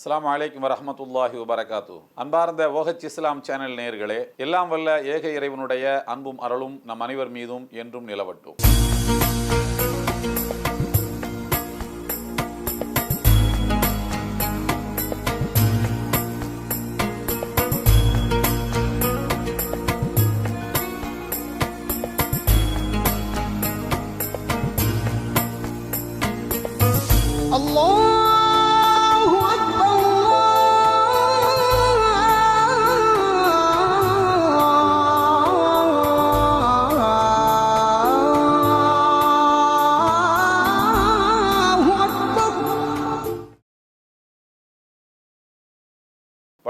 அஸ்லாம் அலைக்கும் வரமத்துல்லாஹி வபரகாத்து. அன்பார்ந்த ஓஹச் இஸ்லாம் சேனல் நேர்களே எல்லாம் வல்ல ஏக இறைவனுடைய அன்பும் அருளும் நம் அனைவர் மீதும் என்றும் நிலவட்டும்.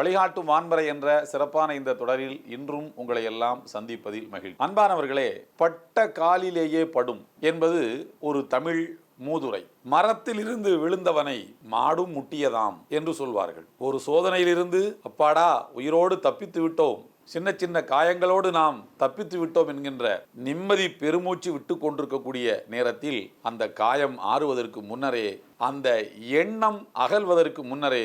வழிகாட்டும் வான்முறை என்ற சிறப்பான இந்த தொடரில் இன்றும் உங்களை எல்லாம் சந்திப்பதில் மகிழ் அன்பானவர்களே பட்ட காலிலேயே படும் என்பது ஒரு தமிழ் மூதுரை. மரத்திலிருந்து விழுந்தவனை மாடும் முட்டியதாம் என்று சொல்வார்கள். ஒரு சோதனையிலிருந்து அப்பாடா உயிரோடு தப்பித்து விட்டோம். சின்ன சின்ன காயங்களோடு நாம் தப்பித்து விட்டோம் என்கின்ற நிம்மதி பெருமூச்சு விட்டு கொண்டிருக்கக்கூடிய நேரத்தில் அந்த காயம் ஆறுவதற்கு முன்னரே அந்த எண்ணம் அகல்வதற்கு முன்னரே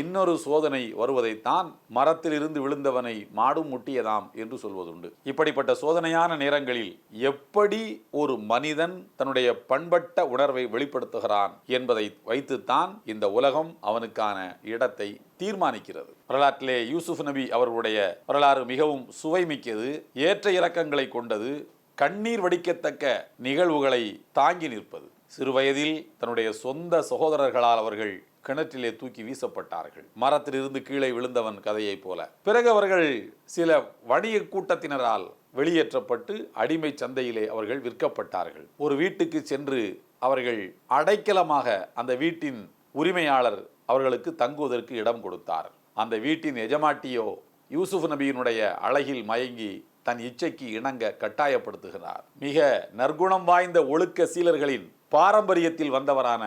இன்னொரு சோதனை வருவதைத்தான் மரத்திலிருந்து விழுந்தவனை மாடும் முட்டியதாம் என்று சொல்வதுண்டு. இப்படிப்பட்ட சோதனையான நேரங்களில் எப்படி ஒரு மனிதன் தன்னுடைய பண்பட்ட உணர்வை வெளிப்படுத்துகிறான் என்பதை வைத்துத்தான் இந்த உலகம் அவனுக்கான இடத்தை தீர்மானிக்கிறது. வரலாற்றிலே யூசுப் நபி அவர்களுடைய வரலாறு மிகவும் சுவைமிக்கது ஏற்ற இறக்கங்களை கொண்டது கண்ணீர் வடிக்கத்தக்க நிகழ்வுகளை தாங்கி நிற்பது. சிறுவயதில் தன்னுடைய சொந்த சகோதரர்களால் அவர்கள் கிணற்றிலே தூக்கி வீசப்பட்டார்கள். மரத்திலிருந்து கீழே விழுந்தவன் கதையைப் போல. பிறகு அவர்கள் சில வணிக கூட்டத்தினரால் வெளியேற்றப்பட்டு அடிமை சந்தையிலே அவர்கள் விற்கப்பட்டார்கள். ஒரு வீட்டுக்கு சென்று அவர்கள் அடைக்கலமாக அந்த வீட்டின் உரிமையாளர் அவர்களுக்கு தங்குவதற்கு இடம் கொடுத்தார். அந்த வீட்டின் எஜமாட்டியோ யூசுப் நபியினுடைய அழகில் மயங்கி தன் இச்சைக்கு இணங்க கட்டாயப்படுத்துகிறார். மிக நற்குணம் வாய்ந்த ஒழுக்க சீலர்களின் பாரம்பரியத்தில் வந்தவரான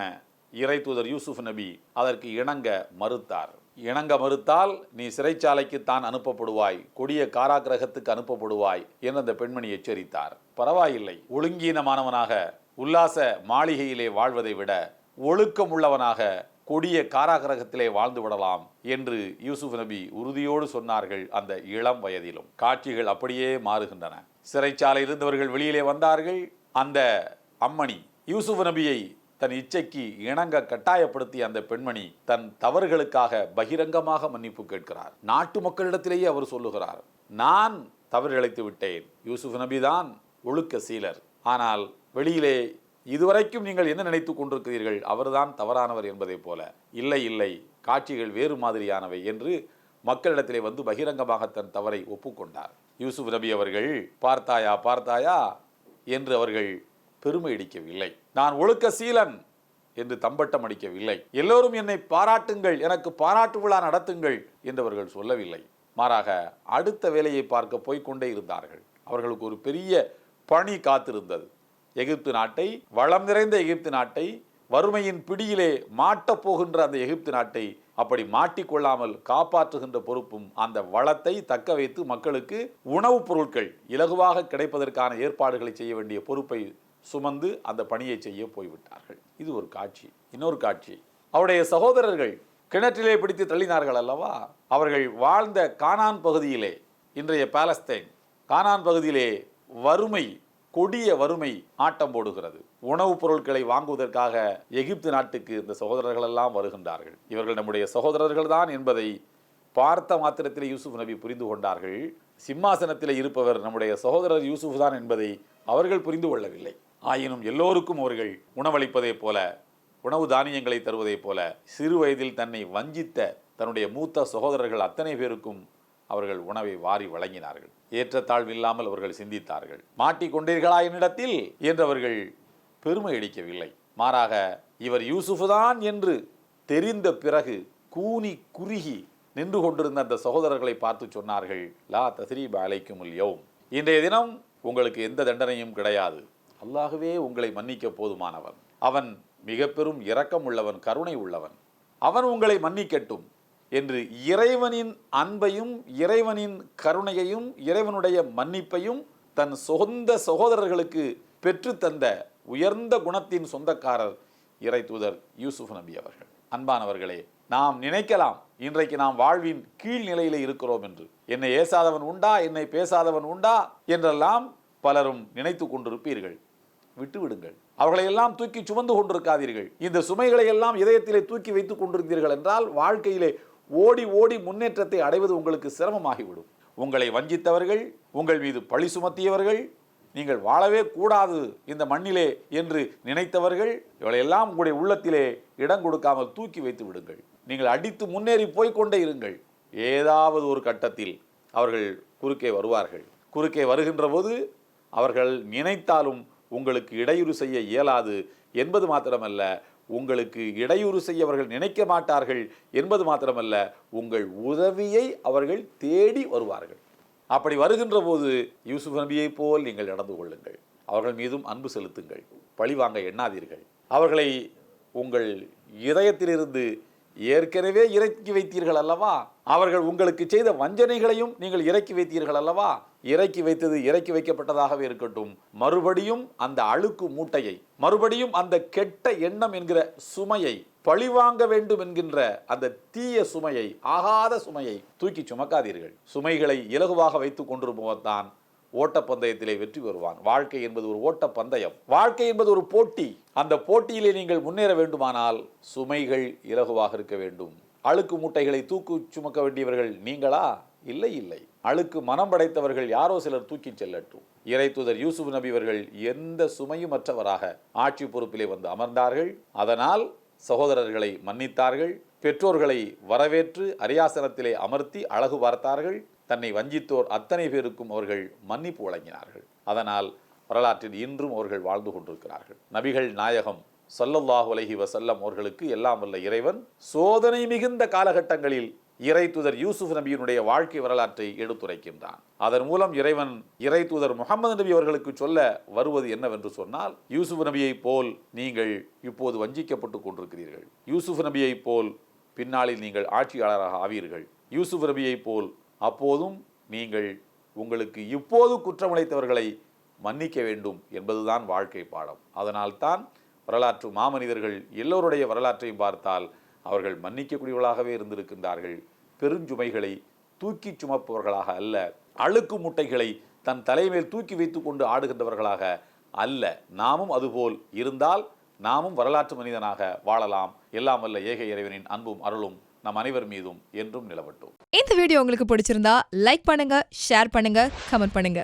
இறை தூதர் யூசுப் நபி அதற்கு இணங்க மறுத்தார். இணங்க மறுத்தால் நீ சிறைச்சாலைக்கு தான் அனுப்பப்படுவாய் கொடிய காராகிரகத்துக்கு அனுப்பப்படுவாய் என்று அந்த பெண்மணி எச்சரித்தார். பரவாயில்லை ஒழுங்கீனமானவனாக உல்லாச மாளிகையிலே வாழ்வதை விட ஒழுக்கம் உள்ளவனாக கொடிய காராகிரகத்திலே வாழ்ந்து விடலாம் என்று யூசுப் நபி உறுதியோடு சொன்னார்கள் அந்த இளம் வயதிலும். காட்சிகள் அப்படியே மாறுகின்றன. சிறைச்சாலை இருந்தவர்கள் வெளியிலே வந்தார்கள். அந்த அம்மணி யூசுப் நபியை தன் இச்சைக்கு இணங்க கட்டாயப்படுத்திய அந்த பெண்மணி தன் தவறுகளுக்காக பகிரங்கமாக மன்னிப்பு கேட்கிறார். நாட்டு மக்களிடத்திலேயே அவர் சொல்லுகிறார் நான் தவறு இழைத்து விட்டேன். யூசுப் நபிதான் ஒழுக்க சீலர். ஆனால் வெளியிலே இதுவரைக்கும் நீங்கள் என்ன நினைத்துக் கொண்டிருக்கிறீர்கள்? அவர்தான் தவறானவர் என்பதைப் போல. இல்லை இல்லை காட்சிகள் வேறு மாதிரியானவை என்று மக்களிடத்திலே வந்து பகிரங்கமாக தன் தவறை ஒப்புக்கொண்டார். யூசுப் நபி அவர்கள் பார்த்தாயா பார்த்தாயா? என்று அவர்கள் பெருமை அடிக்கவில்லை நான் ஒழுக்க சீலன் என்று தம்பட்டம் அடிக்கவில்லை. எல்லோரும் என்னை பாராட்டுங்கள் எனக்கு பாராட்டு விழா நடத்துங்கள் என்றவர்கள் சொல்லவில்லை. மாறாக அடுத்த வேலையை பார்க்க போய்க்கொண்டே இருந்தார்கள். அவர்களுக்கு ஒரு பெரிய பணி காத்திருந்தது. எகிப்து நாட்டை வளம் நிறைந்த எகிப்து நாட்டை வறுமையின் பிடியிலே மாட்டப் போகின்ற அந்த எகிப்து நாட்டை அப்படி மாட்டிக்கொள்ளாமல் காப்பாற்றுகின்ற பொறுப்பும் அந்த வளத்தை தக்க வைத்து மக்களுக்கு உணவுப் பொருட்கள் இலகுவாக கிடைப்பதற்கான ஏற்பாடுகளை செய்ய வேண்டிய பொறுப்பை சுமந்து அந்த பணியை செய்ய போய்விட்டார்கள். இது ஒரு காட்சி. இன்னொரு காட்சி. அவருடைய சகோதரர்கள் கிணற்றிலே பிடித்து தள்ளினார்கள் அல்லவா? அவர்கள் வாழ்ந்த கானான் பகுதியிலே இன்றைய பாலஸ்தீன் கானான் பகுதியிலே வறுமை கொடிய வறுமை ஆட்டம் போடுகிறது. உணவுப் பொருட்களை வாங்குவதற்காக எகிப்து நாட்டுக்கு இந்த சகோதரர்கள் எல்லாம் வருகின்றார்கள். இவர்கள் நம்முடைய சகோதரர்கள் தான் என்பதை பார்த்த மாத்திரத்தில் யூசுப் நபி புரிந்து கொண்டார்கள். சிம்மாசனத்தில் இருப்பவர் நம்முடைய சகோதரர் யூசுப் தான் என்பதை அவர்கள் புரிந்து கொள்ளவில்லை. ஆயினும் எல்லோருக்கும் அவர்கள் உணவளிப்பதைப் போல உணவு தானியங்களை தருவதைப் போல சிறு வயதில் தன்னை வஞ்சித்த தன்னுடைய மூத்த சகோதரர்கள் அத்தனை பேருக்கும் அவர்கள் உணவை வாரி வழங்கினார்கள். ஏற்றத்தாழ்வில்லாமல் அவர்கள் சிந்தித்தார்கள். மாட்டிக்கொண்டீர்களா என்னிடத்தில்? என்றவர்கள் பெருமை அடிக்கவில்லை மாறாக இவர் யூசுஃபுதான் என்று தெரிந்த பிறகு கூனி குறுகி நின்று கொண்டிருந்த அந்த சகோதரர்களை பார்த்து சொன்னார்கள் லா தஸ்ரீப் அலைக்கும் யோம். இன்றைய தினம் உங்களுக்கு எந்த தண்டனையும் கிடையாது. அல்லாகவே உங்களை மன்னிக்க போதுமானவன். அவன் மிக பெரும் இரக்கம் உள்ளவன் கருணை உள்ளவன். அவன் உங்களை மன்னிக்கட்டும் என்று இறைவனின் அன்பையும் இறைவனின் கருணையையும் இறைவனுடைய மன்னிப்பையும் தன் சொந்த சகோதரர்களுக்கு பெற்றுத்தந்த உயர்ந்த குணத்தின் சொந்தக்காரர் இறை தூதர் யூசுப் நபி அவர்கள். அன்பானவர்களே நாம் நினைக்கலாம் இன்றைக்கு நாம் வாழ்வின் கீழ்நிலையில் இருக்கிறோம் என்று. என்னை ஏசாதவன் உண்டா? என்னை பேசாதவன் உண்டா? என்றெல்லாம் பலரும் நினைத்து கொண்டிருப்பீர்கள். விட்டுவிடுங்கள். அவர்களை எல்லாம் தூக்கி சுமந்து கொண்டிருக்காதீர்கள். இந்த சுமைகளை எல்லாம் இதயத்திலே தூக்கி வைத்துக் கொண்டிருந்தீர்கள் என்றால் வாழ்க்கையிலே ஓடி ஓடி முன்னேற்றத்தை அடைவது உங்களுக்கு சிரமமாகிவிடும். உங்களை வஞ்சித்தவர்கள் உங்கள் மீது பழி சுமத்தியவர்கள் நீங்கள் வாழவே கூடாது இந்த மண்ணிலே என்று நினைத்தவர்கள் இவளையெல்லாம் உங்களுடைய உள்ளத்திலே இடம் கொடுக்காமல் தூக்கி வைத்து விடுங்கள். நீங்கள் அடித்து முன்னேறி போய்கொண்டே இருங்கள். ஏதாவது ஒரு கட்டத்தில் அவர்கள் குறுக்கே வருவார்கள். குறுக்கே வருகின்ற போது அவர்கள் நினைத்தாலும் உங்களுக்கு இடையூறு செய்ய இயலாது என்பது மாத்திரமல்ல உங்களுக்கு இடையூறு செய்ய அவர்கள் நினைக்க மாட்டார்கள் என்பது மாத்திரமல்ல உங்கள் உதவியை அவர்கள் தேடி வருவார்கள். அப்படி வருகின்ற போது யூசுப் நபியைப் போல் நீங்கள் நடந்து கொள்ளுங்கள். அவர்கள் மீதும் அன்பு செலுத்துங்கள். பழிவாங்க எண்ணாதீர்கள். அவர்களை உங்கள் இதயத்திலிருந்து ஏற்கனவே இறக்கி வைத்தீர்கள் அல்லவா? அவர்கள் உங்களுக்கு செய்த வஞ்சனைகளையும் நீங்கள் இறக்கி வைத்தீர்கள் அல்லவா? இறக்கி வைத்தது இறக்கி வைக்கப்பட்டதாகவே இருக்கட்டும். மறுபடியும் அந்த அழுக்கு மூட்டையை மறுபடியும் அந்த கெட்ட எண்ணம் என்கிற சுமையை பழிவாங்க வேண்டும் என்கின்ற அந்த தீய சுமையை ஆகாத சுமையை தூக்கி சுமக்காதீர்கள். சுமைகளை இலகுவாக வைத்துக் கொண்டிருப்பவன்தான் ஓட்டப்பந்தயத்திலே வெற்றி பெறுவான். வாழ்க்கை என்பது ஒரு ஓட்டப்பந்தயம். வாழ்க்கை என்பது ஒரு போட்டி. அந்த போட்டியிலே நீங்கள் முன்னேற வேண்டுமானால் சுமைகள் இலகுவாக இருக்க வேண்டும். அழுக்கு மூட்டைகளை தூக்கு சுமக்க வேண்டியவர்கள் நீங்களா? இல்லை இல்லை. அழுக்கு மனம் படைத்தவர்கள் யாரோ சிலர் தூக்கிச் செல்லட்டும். இறை தூதர் யூசுப் நபி அவர்கள் எந்த சுமையும் அற்றவராக ஆட்சி பொறுப்பிலே வந்து அமர்ந்தார்கள்? அதனால் சகோதரர்களை மன்னித்தார்கள் பெற்றோர்களை வரவேற்று அரியாசனத்திலே அமர்த்தி அழகு பார்த்தார்கள் தன்னை வஞ்சித்தோர் அத்தனை பேருக்கும் அவர்கள் மன்னிப்பு வழங்கினார்கள். அதனால் வரலாற்றில் இன்றும் அவர்கள் வாழ்ந்து கொண்டிருக்கிறார்கள். நபிகள் நாயகம் ஸல்லல்லாஹு அலஹி வசல்லம் அவர்களுக்கு எல்லாம் வல்ல இறைவன் சோதனை மிகுந்த காலகட்டங்களில் இறை தூதர் யூசுப் நபியினுடைய வாழ்க்கை வரலாற்றை எடுத்துரைக்கின்றான். அதன் மூலம் இறைவன் இறை தூதர் முகமது நபி அவர்களுக்கு சொல்ல வருவது என்னவென்று சொன்னால் யூசுப் நபியைப் போல் நீங்கள் இப்போது வஞ்சிக்கப்பட்டு கொண்டிருக்கிறீர்கள். யூசுப் நபியைப் போல் பின்னாளில் நீங்கள் ஆட்சியாளராக ஆவீர்கள். யூசுப் நபியைப் போல் அப்போதும் நீங்கள் உங்களுக்கு இப்போது குற்றமளித்தவர்களை மன்னிக்க வேண்டும் என்பதுதான் வாழ்க்கை பாடம். அதனால்தான் வரலாற்று மாமனிதர்கள் எல்லோருடைய வரலாற்றையும் பார்த்தால் அவர்கள் மன்னிக்கக்கூடியவர்களாகவே இருந்திருக்கின்றார்கள். பெருஞ்சுமைகளை தூக்கிச் சுமப்பவர்களாக அல்ல. அழுக்கு முட்டைகளை தன் தலைமையில் தூக்கி வைத்து கொண்டு ஆடுகின்றவர்களாக அல்ல. நாமும் அதுபோல் இருந்தால் நாமும் வரலாற்று மனிதனாக வாழலாம். எல்லாம் வல்ல ஏக இறைவனின் அன்பும் அருளும் நம் அனைவர் மீதும் என்றும் நிலவட்டும். இந்த வீடியோ உங்களுக்கு பிடிச்சிருந்தா லைக் பண்ணுங்க ஷேர் பண்ணுங்க கமெண்ட் பண்ணுங்க.